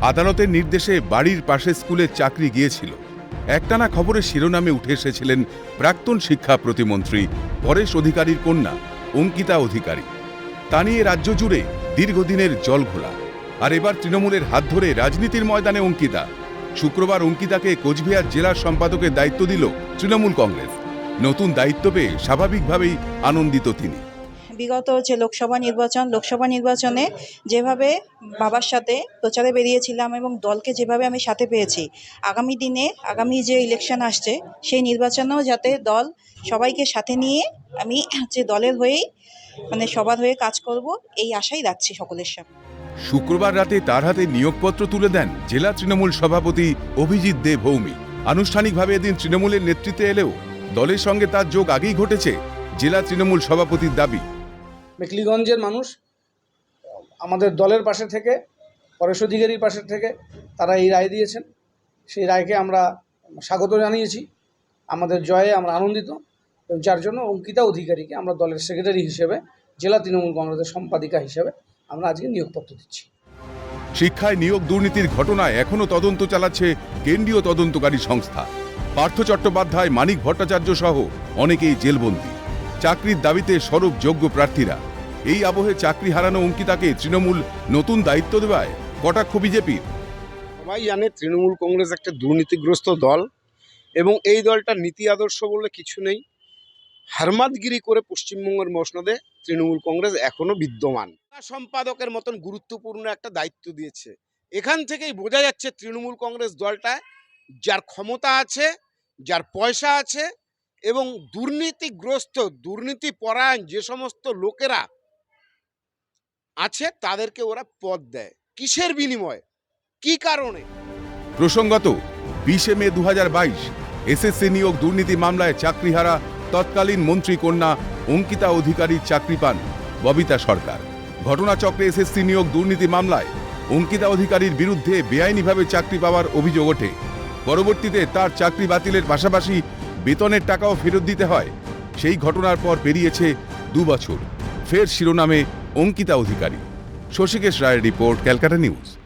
আদালতের নির্দেশে বাড়ির পাশে স্কুলে চাকরি গিয়েছিল। একটানা খবরের শিরোনামে উঠে এসেছিলেন প্রাক্তন শিক্ষা প্রতিমন্ত্রী পরেশ অধিকারীর কন্যা, অঙ্কিতা অধিকারী। তা নিয়ে রাজ্য জুড়ে দীর্ঘদিনের জল ঘোলা। আর এবার তৃণমূলের হাত ধরে রাজনীতির ময়দানে অঙ্কিতা। শুক্রবার অঙ্কিতাকে কোচবিহার জেলার সম্পাদকের দায়িত্ব দিল তৃণমূল কংগ্রেস। নতুন দায়িত্ব পেয়ে স্বাভাবিকভাবেই আনন্দিত তিনি। বিগত যে লোকসভা নির্বাচন, লোকসভা নির্বাচনে যেভাবে বাবার সাথে প্রচারে বেরিয়েছিলাম এবং দলকে যেভাবে আমি সাথে পেয়েছি, আগামী দিনে আগামী যে ইলেকশন আসছে, সেই নির্বাচনেও যাতে দল সবাইকে সাথে নিয়ে আমি যে দলের হয়েই মানে সবার হয়ে কাজ করব, এই আশাই রাখছি সকলের সামনে। শুক্রবার রাতে তার হাতে নিয়োগপত্র তুলে দেন জেলা তৃণমূল সভাপতি অভিজিৎ দে ভৌমি আনুষ্ঠানিকভাবে এদিন তৃণমূলের নেতৃত্বে এলেও দলের সঙ্গে তার যোগ আগেই ঘটেছে জেলা তৃণমূল সভাপতির দাবি। মেকলিগঞ্জের মানুষ, আমাদের দলের পাশে থেকে, পরেশ অধিকারীর পাশে থেকে তারা এই রায় দিয়েছেন। সেই রায়কে আমরা স্বাগত জানিয়েছি। আমাদের জয়ে আমরা আনন্দিত যার জন্য অঙ্কিতা অধিকারীকে আমরা দলের সেক্রেটারি হিসেবে, জেলা তৃণমূল কংগ্রেসের সম্পাদিকা হিসেবে আমরা আজকে নিয়োগপত্র দিচ্ছি। শিক্ষায় নিয়োগ দুর্নীতির ঘটনায় এখনও তদন্ত চালাচ্ছে কেন্দ্রীয় তদন্তকারী সংস্থা। পার্থ চট্টোপাধ্যায়, মানিক ভট্টাচার্য সহ অনেকেই জেলবন্দী। চাকরির দাবিতে সরব যোগ্য প্রার্থীরা। এই আবহে চাকরি হারানো অঙ্কিতাকে তৃণমূল নতুন দায়িত্ব দেওয়ায় কটাক্ষ বিজেপির? সবাই জানে তৃণমূল কংগ্রেস একটা দুর্নীতিগ্রস্ত দল এবং এই দলটার নীতি আদর্শ বলে কিছু নেই। হারমাদগিরি করে পশ্চিমবঙ্গের মসনদে তৃণমূল কংগ্রেস এখনও বিদ্যমান। সম্পাদকের মতন গুরুত্বপূর্ণ একটা দায়িত্ব দিয়েছে। এখান থেকেই বোঝা যাচ্ছে তৃণমূল কংগ্রেস দলটায় যার ক্ষমতা আছে, যার পয়সা আছে এবং দুর্নীতিগ্রস্ত দুর্নীতি পরায়ণ যে সমস্ত লোকেরা আছে, তাদেরকে ওরা পদ দেয়। কিসের বিনিময়ে? কি কারণে? প্রসঙ্গত, বিশে মে দুহাজার বাইশ, এসএসসি নিয়োগ দুর্নীতি মামলায় চাকরিহারা তৎকালীন মন্ত্রী কন্যা অঙ্কিতা অধিকারীর চাকরি পান ববিতা সরকার। ঘটনাচক্রে এসএসসি নিয়োগ দুর্নীতি মামলায় অঙ্কিতা অধিকারীর বিরুদ্ধে বেআইনিভাবে চাকরি পাওয়ার অভিযোগ ওঠে। পরবর্তীতে তার চাকরি বাতিলের পাশাপাশি বেতনের টাকাও ফেরত দিতে হয়। সেই ঘটনার পর পেরিয়েছে দু বছর ফের শিরোনামে অঙ্কিতা অধিকারী। শশীকেশ রায়ের রিপোর্ট ক্যালকাটা নিউজ।